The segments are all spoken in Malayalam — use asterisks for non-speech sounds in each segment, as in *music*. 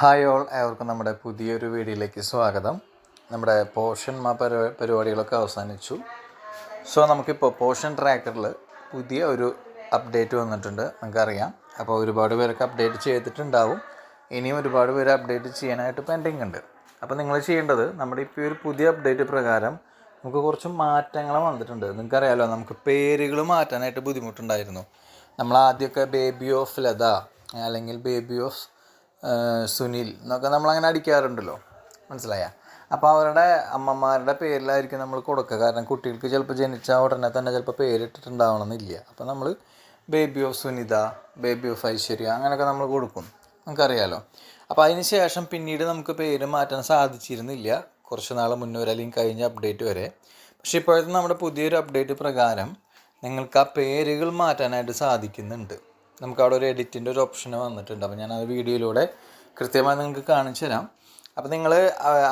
ഹായ് ഓൾ ഏവർക്കും നമ്മുടെ പുതിയൊരു വീഡിയോയിലേക്ക് സ്വാഗതം. നമ്മുടെ പോഷൻ മാ പരി പരിപാടികളൊക്കെ അവസാനിച്ചു. സോ നമുക്കിപ്പോൾ പോഷൻ ട്രാക്കറിൽ പുതിയ ഒരു അപ്ഡേറ്റ് വന്നിട്ടുണ്ട് നമുക്കറിയാം. അപ്പോൾ ഒരുപാട് പേരൊക്കെ അപ്ഡേറ്റ് ചെയ്തിട്ടുണ്ടാവും. ഇനിയും ഒരുപാട് പേര് അപ്ഡേറ്റ് ചെയ്യാനായിട്ട് പെൻഡിങ് ഉണ്ട്. അപ്പോൾ നിങ്ങൾ ചെയ്യേണ്ടത് നമ്മുടെ ഇപ്പോൾ ഒരു പുതിയ അപ്ഡേറ്റ് പ്രകാരം നമുക്ക് കുറച്ച് മാറ്റങ്ങൾ വന്നിട്ടുണ്ട്. നിങ്ങൾക്കറിയാലോ നമുക്ക് പേരുകൾ മാറ്റാനായിട്ട് ബുദ്ധിമുട്ടുണ്ടായിരുന്നു. നമ്മൾ ആദ്യമൊക്കെ ബേബി ഓഫ് ലത അല്ലെങ്കിൽ ബേബി ഓഫ് സുനിൽ എന്നൊക്കെ നമ്മളങ്ങനെ അടിക്കാറുണ്ടല്ലോ. മനസ്സിലായ? അപ്പോൾ അവരുടെ അമ്മമാരുടെ പേരിലായിരിക്കും നമ്മൾ കൊടുക്കുക. കാരണം കുട്ടികൾക്ക് ചിലപ്പോൾ ജനിച്ച ഉടനെ തന്നെ ചിലപ്പോൾ പേരിട്ടിട്ടുണ്ടാവണമെന്നില്ല. അപ്പോൾ നമ്മൾ baby of Sunitha baby of Aishwarya അങ്ങനെയൊക്കെ നമ്മൾ കൊടുക്കും. നമുക്കറിയാലോ? അപ്പോൾ അതിന് ശേഷം പിന്നീട് നമുക്ക് പേര് മാറ്റാൻ സാധിച്ചിരുന്നില്ല. കുറച്ച് നാൾ മുന്നേ അല്ലെങ്കിൽ കഴിഞ്ഞ അപ്ഡേറ്റ് വരെ. പക്ഷേ ഇപ്പോഴത്തെ നമ്മുടെ പുതിയൊരു അപ്ഡേറ്റ് പ്രകാരം നിങ്ങൾക്ക് ആ പേരുകൾ മാറ്റാനായിട്ട് സാധിക്കുന്നുണ്ട്. നമുക്ക് അവിടെ ഒരു എഡിറ്റിന്റെ ഒരു ഓപ്ഷൻ വന്നിട്ടുണ്ട്. അപ്പോൾ ഞാൻ ആ വീഡിയോയിലൂടെ കൃത്യമായി നിങ്ങൾക്ക് കാണിച്ചു തരാം. അപ്പോൾ നിങ്ങൾ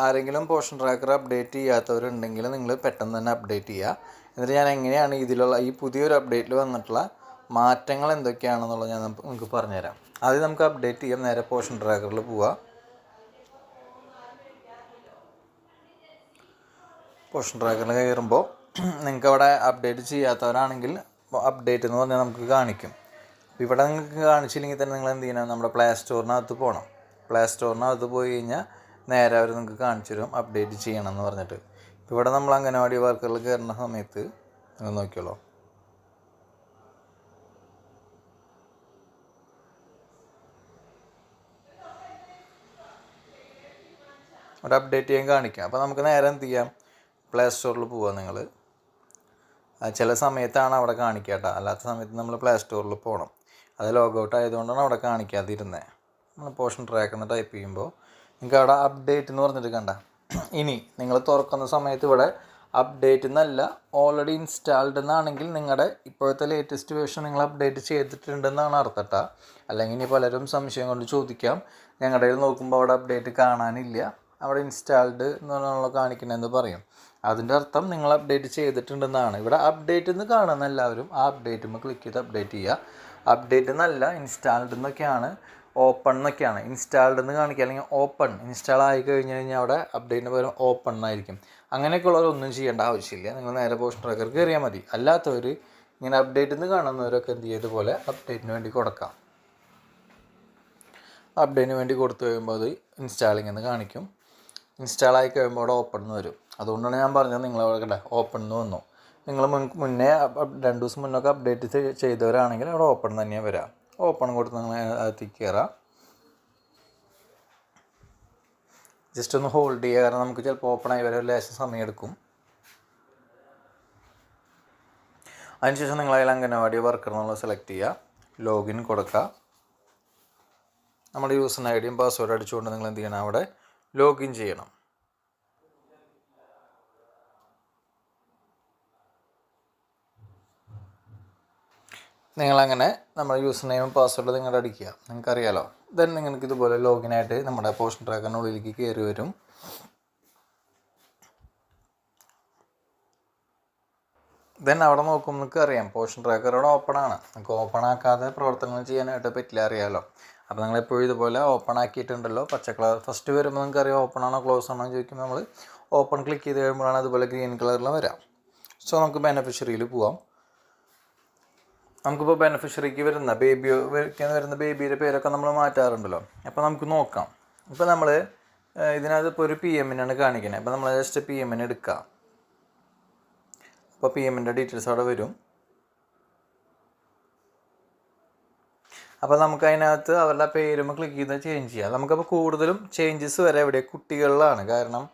ആരെങ്കിലും പോർഷൻ ട്രാക്കർ അപ്ഡേറ്റ് ചെയ്യാത്തവരുണ്ടെങ്കിൽ നിങ്ങൾ പെട്ടെന്ന് തന്നെ അപ്ഡേറ്റ് ചെയ്യുക. എന്നിട്ട് ഞാൻ എങ്ങനെയാണ് ഇതിലുള്ള ഈ പുതിയൊരു അപ്ഡേറ്റിൽ വന്നിട്ടുള്ള മാറ്റങ്ങൾ എന്തൊക്കെയാണെന്നുള്ളത് ഞാൻ നിങ്ങൾക്ക് പറഞ്ഞുതരാം. ആദ്യം നമുക്ക് അപ്ഡേറ്റ് ചെയ്യാം. നേരെ പോർഷൻ ട്രാക്കറിൽ പോവുക പോർഷൻ ട്രാക്കറിൽ കയറുമ്പോൾ *clears throat* നിങ്ങൾക്ക് അവിടെ അപ്ഡേറ്റ് ചെയ്യാത്തവരാണെങ്കിൽ അപ്ഡേറ്റ് എന്ന് പറഞ്ഞാൽ നമുക്ക് കാണിക്കും. ഇവിടെ നിങ്ങൾക്ക് കാണിച്ചില്ലെങ്കിൽ തന്നെ നിങ്ങൾ എന്ത് ചെയ്യണം? നമ്മുടെ പ്ലേ സ്റ്റോറിനകത്ത് പോകണം പ്ലേ സ്റ്റോറിനകത്ത് പോയി കഴിഞ്ഞാൽ നേരെ അവർ നിങ്ങൾക്ക് കാണിച്ചു തരും അപ്ഡേറ്റ് ചെയ്യണം എന്ന് പറഞ്ഞിട്ട്. ഇവിടെ നമ്മൾ അംഗനവാടി വർക്കുകൾ കയറുന്ന സമയത്ത് നിങ്ങൾ നോക്കിയോളൂ അവിടെ അപ്ഡേറ്റ് ചെയ്യാൻ കാണിക്കാം. അപ്പോൾ നമുക്ക് നേരെ എന്ത് ചെയ്യാം? പ്ലേ സ്റ്റോറിൽ പോവാം നിങ്ങൾ ചില സമയത്താണ് അവിടെ കാണിക്കുക കേട്ടോ. അല്ലാത്ത സമയത്ത് നമ്മൾ പ്ലേ സ്റ്റോറിൽ പോകണം അത് ലോഗൗട്ട് ആയതുകൊണ്ടാണ് അവിടെ കാണിക്കാതിരുന്നത് നമ്മൾ പോർഷൻ ട്രാക്ക് എന്ന് ടൈപ്പ് ചെയ്യുമ്പോൾ നിങ്ങൾക്ക് അവിടെ അപ്ഡേറ്റ് എന്ന് പറഞ്ഞിട്ട് കണ്ട. ഇനി നിങ്ങൾ തുറക്കുന്ന സമയത്ത് ഇവിടെ അപ്ഡേറ്റ് എന്നല്ല ഓൾറെഡി ഇൻസ്റ്റാൾഡ് എന്നാണെങ്കിൽ നിങ്ങളുടെ ഇപ്പോഴത്തെ ലേറ്റസ്റ്റ് വേർഷൻ നിങ്ങൾ അപ്ഡേറ്റ് ചെയ്തിട്ടുണ്ടെന്നാണ് അർത്ഥട്ട. അല്ലെങ്കിൽ ഇനി പലരും സംശയം കൊണ്ട് ചോദിക്കാം. ഞങ്ങളുടെ കയ്യിൽ നോക്കുമ്പോൾ അവിടെ അപ്ഡേറ്റ് കാണാനില്ല. അവിടെ ഇൻസ്റ്റാൾഡ് എന്നുള്ള കാണിക്കണമെന്ന് പറയും. അതിന്റെ അർത്ഥം നിങ്ങൾ അപ്ഡേറ്റ് ചെയ്തിട്ടുണ്ടെന്നാണ്. ഇവിടെ അപ്ഡേറ്റ് എന്ന് കാണുന്ന എല്ലാവരും ആ അപ്ഡേറ്റുമ്പോൾ ക്ലിക്ക് ചെയ്ത് അപ്ഡേറ്റ് ചെയ്യുക അപ്ഡേറ്റ് എന്നല്ല ഇൻസ്റ്റാൾഡ് എന്നൊക്കെയാണ് ഓപ്പൺ എന്നൊക്കെയാണ്. ഇൻസ്റ്റാൾഡ് എന്ന് കാണിക്കുക അല്ലെങ്കിൽ ഓപ്പൺ ഇൻസ്റ്റാൾ ആയി കഴിഞ്ഞ് കഴിഞ്ഞാൽ അവിടെ അപ്ഡേറ്റിന് പകരം ഓപ്പൺ എന്നായിരിക്കും. അങ്ങനെയൊക്കെയുള്ളവരൊന്നും ചെയ്യേണ്ട ആവശ്യമില്ല. നിങ്ങൾ നേരെ പോസ്റ്റ് ട്രാക്കർ കയറിയാൽ മതി. അല്ലാത്തവർ ഇങ്ങനെ അപ്ഡേറ്റ് എന്ന് കാണുന്നവരൊക്കെ എന്ത് ചെയ്തതുപോലെ അപ്ഡേറ്റിന് വേണ്ടി കൊടുക്കാം. അപ്ഡേറ്റിന് വേണ്ടി കൊടുത്തു കഴിയുമ്പോൾ അത് ഇൻസ്റ്റാളിംഗ് എന്ന് കാണിക്കും. ഇൻസ്റ്റാൾ ആയി കഴിയുമ്പോൾ അവിടെ ഓപ്പൺ എന്ന് വരും. അതുകൊണ്ടാണ് ഞാൻ പറഞ്ഞത് കണ്ടേ ഓപ്പൺ എന്ന് വന്നു. നിങ്ങൾ മുൻ മുന്നേ രണ്ട് ദിവസം മുന്നൊക്കെ അപ്ഡേറ്റ് ചെയ്തവരാണെങ്കിൽ അവിടെ ഓപ്പൺ തന്നെയാണ് വരാം. ഓപ്പൺ കൊടുത്ത് നിങ്ങൾ അകത്തേക്ക് കയറാം ജസ്റ്റ് ഒന്ന് ഹോൾഡ് ചെയ്യുക കാരണം നമുക്ക് ചിലപ്പോൾ ഓപ്പൺ ആയി വരെ ലേശം സമയം എടുക്കും അതിനുശേഷം നിങ്ങൾ അതിൽ അംഗനവാടി വർക്കർ എന്നുള്ളത് സെലക്ട് ചെയ്യുക ലോഗിൻ കൊടുക്കുക നമ്മുടെ യൂസർ ഐ ഡിയും പാസ്വേഡ് അടിച്ചുകൊണ്ട് നിങ്ങൾ എന്ത് ചെയ്യണം അവിടെ? ലോഗിൻ ചെയ്യണം. നിങ്ങളങ്ങനെ നമ്മുടെ യൂസർ നെയിമും പാസ്വേഡ് നിങ്ങളുടെ അടിക്കുക. നിങ്ങൾക്കറിയാലോ? ദെൻ നിങ്ങൾക്ക് ഇതുപോലെ ലോഗിൻ ആയിട്ട് നമ്മുടെ പോഷൻ ട്രാക്കറിനുള്ളിലേക്ക് കയറി വരും. ദെൻ അവിടെ നോക്കുമ്പോൾ നിങ്ങൾക്ക് അറിയാം പോഷൻ ട്രാക്കർ അവിടെ ഓപ്പൺ ആണ്. നിങ്ങൾക്ക് ഓപ്പൺ ആക്കാതെ പ്രവർത്തനങ്ങൾ ചെയ്യാനായിട്ട് പറ്റില്ല അറിയാലോ? അപ്പോൾ നിങ്ങൾ എപ്പോഴും ഇതുപോലെ ഓപ്പൺ ആക്കിയിട്ടുണ്ടല്ലോ. പച്ച കളർ ഫസ്റ്റ് വരുമ്പോൾ നിങ്ങൾക്ക് അറിയാം ഓപ്പൺ ആണോ ക്ലോസ് ആണോ എന്ന് ചോദിക്കുമ്പോൾ നമ്മൾ ഓപ്പൺ ക്ലിക്ക് ചെയ്ത് കഴിയുമ്പോഴാണ് അതുപോലെ ഗ്രീൻ കളറിൽ വരാം. സോ നമുക്ക് ബെനഫിഷ്യറിയിൽ പോവാം. നമുക്കിപ്പോൾ ബെനഫിഷ്യറിക്ക് വരുന്ന ബേബി വരുന്ന ബേബിയുടെ പേരൊക്കെ നമ്മൾ മാറ്റാറുണ്ടല്ലോ. അപ്പോൾ നമുക്ക് നോക്കാം. ഇപ്പോൾ നമ്മൾ ഇതിനകത്ത് ഇപ്പോൾ ഒരു പി എമ്മിനാണ് കാണിക്കുന്നത് അപ്പോൾ നമ്മൾ ജസ്റ്റ് പി എമ്മിന് എടുക്കാം. അപ്പോൾ പി എമ്മിന്റെ ഡീറ്റെയിൽസ് അവിടെ വരും. അപ്പോൾ നമുക്ക് അതിനകത്ത് അവരുടെ പേരുമ്പോൾ ക്ലിക്ക് ചെയ്താൽ ചേഞ്ച് ചെയ്യാം. നമുക്കപ്പോൾ കൂടുതലും ചേഞ്ചസ് വരെ എവിടെ കുട്ടികളിലാണ്. കാരണം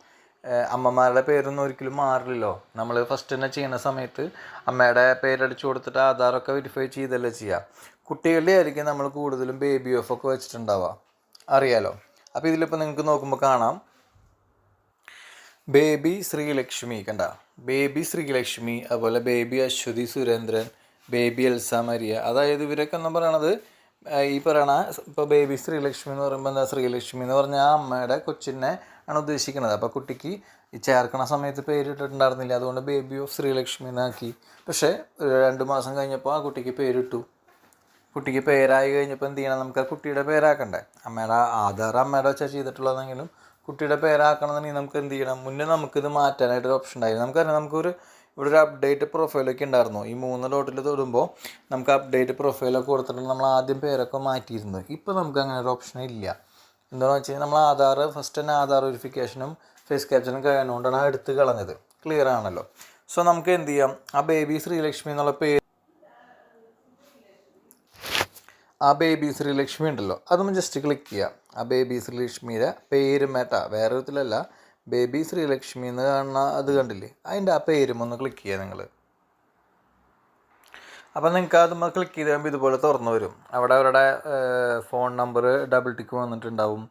അമ്മമാരുടെ പേരൊന്നും ഒരിക്കലും മാറില്ലല്ലോ. നമ്മൾ ഫസ്റ്റ് തന്നെ ചെയ്യുന്ന സമയത്ത് അമ്മയുടെ പേരടിച്ചു കൊടുത്തിട്ട് ആധാറൊക്കെ വെരിഫൈ ചെയ്തല്ലേ ചെയ്യുക കുട്ടികളുടെ ആയിരിക്കും നമ്മൾ കൂടുതലും ബേബി ഓഫ് ഒക്കെ വെച്ചിട്ടുണ്ടാവുക. അറിയാലോ? അപ്പോൾ ഇതിലിപ്പോൾ നിങ്ങൾക്ക് നോക്കുമ്പോൾ കാണാം. ബേബി ശ്രീലക്ഷ്മി കണ്ട? ബേബി ശ്രീലക്ഷ്മി അതുപോലെ baby Aswathy Surendran baby Elsa Maria. അതായത് ഇവരൊക്കെ എന്ന് പറയണത് ഈ പറയണ ഇപ്പോൾ ബേബി ശ്രീലക്ഷ്മി എന്ന് പറയുമ്പോൾ എന്താ ശ്രീലക്ഷ്മി എന്ന് പറഞ്ഞാൽ ആ അമ്മയുടെ കൊച്ചിനെ ആണ് ഉദ്ദേശിക്കുന്നത്. അപ്പോൾ കുട്ടിക്ക് ചേർക്കണ സമയത്ത് പേരിട്ടിട്ടുണ്ടായിരുന്നില്ല അതുകൊണ്ട് ബേബി ഓഫ് ശ്രീലക്ഷ്മി എന്നാക്കി പക്ഷേ രണ്ട് മാസം കഴിഞ്ഞപ്പോൾ ആ കുട്ടിക്ക് പേരിട്ടു. കുട്ടിക്ക് പേരായി കഴിഞ്ഞപ്പോൾ എന്ത് ചെയ്യണം? നമുക്ക് ആ കുട്ടിയുടെ പേരാക്കണ്ടേ? അമ്മയുടെ ആധാർ അമ്മയുടെ വെച്ചാൽ ചെയ്തിട്ടുള്ളതെങ്കിലും കുട്ടിയുടെ പേരാക്കണമെന്നുണ്ടെങ്കിൽ നമുക്ക് എന്ത് ചെയ്യണം? മുന്നേ നമുക്കിത് മാറ്റാനായിട്ടൊരു ഓപ്ഷൻ ഉണ്ടായിരുന്നു. നമുക്കറിയാം നമുക്കൊരു ഇവിടെ ഒരു അപ്ഡേറ്റ് പ്രൊഫൈലൊക്കെ ഉണ്ടായിരുന്നു. ഈ മൂന്ന് ഡോട്ടിൽ തൊടുമ്പോൾ നമുക്ക് അപ്ഡേറ്റ് പ്രൊഫൈലൊക്കെ കൊടുത്തിട്ട് നമ്മൾ ആദ്യം പേരൊക്കെ മാറ്റിയിരുന്നു. ഇപ്പോൾ നമുക്ക് അങ്ങനെ ഒരു ഓപ്ഷൻ ഇല്ല. എന്താണെന്ന് വെച്ച് കഴിഞ്ഞാൽ നമ്മൾ ആധാർ ഫസ്റ്റ് തന്നെ ആധാർ വെരിഫിക്കേഷനും ഫേസ് ക്യാപ്ചറും കഴിയുന്നതുകൊണ്ടാണ് എടുത്ത് കളഞ്ഞത്. ക്ലിയർ ആണല്ലോ. സോ നമുക്ക് എന്ത് ചെയ്യാം? ആ ബേബി ശ്രീലക്ഷ്മി എന്നുള്ള പേര് ആ ബേബി ശ്രീലക്ഷ്മി ഉണ്ടല്ലോ. അതൊന്ന് ജസ്റ്റ് ക്ലിക്ക് ചെയ്യാം. ആ ബേബി ശ്രീലക്ഷ്മിയുടെ പേര് മേട്ട വേറെ വിധത്തിലല്ല ബേബി ശ്രീലക്ഷ്മി എന്ന് കാണുന്ന അത് കണ്ടില്ലേ? അതിന്റെ ആ പേരും ഒന്ന് ക്ലിക്ക് ചെയ്യുക നിങ്ങൾ അപ്പം നിങ്ങൾക്ക് അത് ക്ലിക്ക് ചെയ്ത് കഴിയുമ്പോൾ ഇതുപോലെ തുറന്നു വരും. അവിടെ അവരുടെ ഫോൺ നമ്പർ ഡബിൾ ടിക്ക് വന്നിട്ടുണ്ടാവും.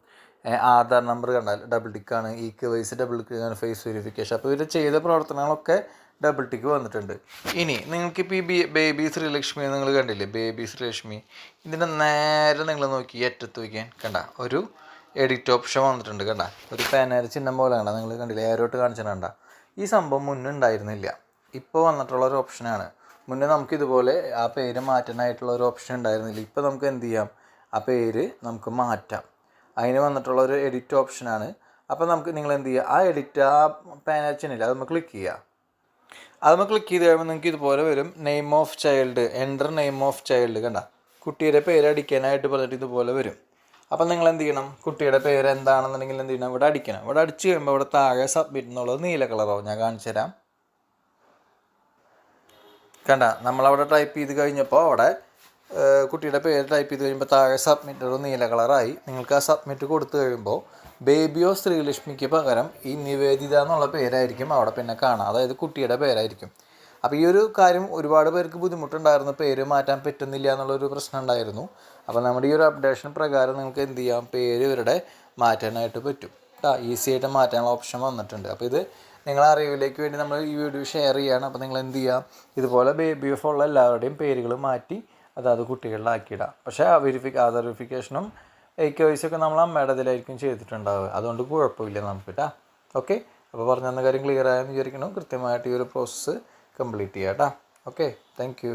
ആധാർ നമ്പർ കണ്ടാൽ double ടിക്കാണ് e K Y C double ടിക്കാണ് face verification അപ്പോൾ ഇവർ ചെയ്ത പ്രവർത്തനങ്ങളൊക്കെ ഡബിൾ ടിക്ക് വന്നിട്ടുണ്ട്. ഇനി നിങ്ങൾക്കിപ്പോൾ ഈ ബേബി ശ്രീലക്ഷ്മി നിങ്ങൾ കണ്ടില്ലേ? ബേബി ശ്രീലക്ഷ്മി. ഇതിന്റെ നേരെ നിങ്ങൾ നോക്കി അറ്റത്ത് വയ്ക്കാൻ കണ്ട? ഒരു എഡിറ്റ് ഓപ്ഷൻ വന്നിട്ടുണ്ട് കണ്ട ഒരു പേനര ചിഹ്നം പോലെ കണ്ട നിങ്ങൾ കണ്ടില്ലേ? ഏരോട്ട് കാണിച്ചിട്ട് കണ്ട ഈ സംഭവം മുന്നേ ഉണ്ടായിരുന്നില്ല. ഇപ്പോൾ വന്നിട്ടുള്ള ഒരു ഓപ്ഷനാണ് മുന്നേ നമുക്ക് ഇതുപോലെ ആ പേര് മാറ്റാനായിട്ടുള്ള ഒരു ഓപ്ഷൻ ഉണ്ടായിരുന്നില്ല. ഇപ്പോൾ നമുക്ക് എന്ത് ചെയ്യാം? ആ പേര് നമുക്ക് മാറ്റാം. അതിന് വന്നിട്ടുള്ള ഒരു എഡിറ്റ് ഓപ്ഷനാണ് അപ്പോൾ നമുക്ക് നിങ്ങൾ എന്ത് ചെയ്യുക ആ എഡിറ്റ് ആ പാനൽ ചിഹ്നില്ല അത് നമ്മൾ ക്ലിക്ക് ചെയ്യുക അത് നമ്മൾ ക്ലിക്ക് ചെയ്ത് കഴിയുമ്പോൾ നിങ്ങൾക്ക് ഇതുപോലെ വരും. Name of child enter name of child കണ്ട? കുട്ടിയുടെ പേര് അടിക്കാനായിട്ട് പറഞ്ഞിട്ട് ഇതുപോലെ വരും. അപ്പം നിങ്ങൾ എന്ത് ചെയ്യണം? കുട്ടിയുടെ പേര് എന്താണെന്നുണ്ടെങ്കിൽ എന്ത് ചെയ്യണം? ഇവിടെ അടിക്കണം. ഇവിടെ അടിച്ചു കഴിയുമ്പോൾ ഇവിടെ താഴെ സബ്മിറ്റ് എന്നുള്ളത് നീല കളറാവും ഞാൻ കാണിച്ചു തരാം. കണ്ട നമ്മളവിടെ ടൈപ്പ് ചെയ്ത് കഴിഞ്ഞപ്പോൾ അവിടെ കുട്ടിയുടെ പേര് ടൈപ്പ് ചെയ്ത് കഴിയുമ്പോൾ താഴെ സബ്മിറ്റ് ഒരു നീല കളറായി നിങ്ങൾക്ക് ആ സബ്മിറ്റ് കൊടുത്തു കഴിയുമ്പോൾ ബേബിയോ ശ്രീലക്ഷ്മിക്ക് പകരം ഈ നിവേദിത എന്നുള്ള പേരായിരിക്കും അവിടെ പിന്നെ കാണാം. അതായത് കുട്ടിയുടെ പേരായിരിക്കും. അപ്പോൾ ഈ ഒരു കാര്യം ഒരുപാട് പേർക്ക് ബുദ്ധിമുട്ടുണ്ടായിരുന്നു. പേര് മാറ്റാൻ പറ്റുന്നില്ല എന്നുള്ളൊരു പ്രശ്നം ഉണ്ടായിരുന്നു. അപ്പോൾ നമ്മുടെ ഈ ഒരു അപ്ഡേഷൻ പ്രകാരം നിങ്ങൾക്ക് എന്ത് ചെയ്യാം? പേര് ഇവരുടെ മാറ്റാനായിട്ട് പറ്റും. കേട്ടോ ഈസി ആയിട്ട് മാറ്റാനുള്ള ഓപ്ഷൻ വന്നിട്ടുണ്ട്. അപ്പോൾ ഇത് നിങ്ങളെ അറിവിലേക്ക് വേണ്ടി നമ്മൾ ഈ വീഡിയോ ഷെയർ ചെയ്യാണ്. അപ്പോൾ നിങ്ങൾ എന്ത് ചെയ്യാം? ഇതുപോലെ ബേബി എഫ് ഉള്ള എല്ലാവരുടെയും പേരുകൾ മാറ്റി അതാത് കുട്ടികളിലാക്കിയിടാം. പക്ഷേ ആ വെരിഫിക്ക ആധാർ വെരിഫിക്കേഷനും എ കെ വൈസൊക്കെ നമ്മൾ അമ്മയുടെ ഇതിലായിരിക്കും ചെയ്തിട്ടുണ്ടാവുക. അതുകൊണ്ട് കുഴപ്പമില്ല നമുക്ക് കേട്ടോ ഓക്കെ അപ്പോൾ പറഞ്ഞ കാര്യം ക്ലിയർ ആയെന്ന് വിചാരിക്കണം കൃത്യമായിട്ട് ഈ ഒരു പ്രോസസ്സ് കംപ്ലീറ്റ് ചെയ്യാം കേട്ടോ ഓക്കെ താങ്ക്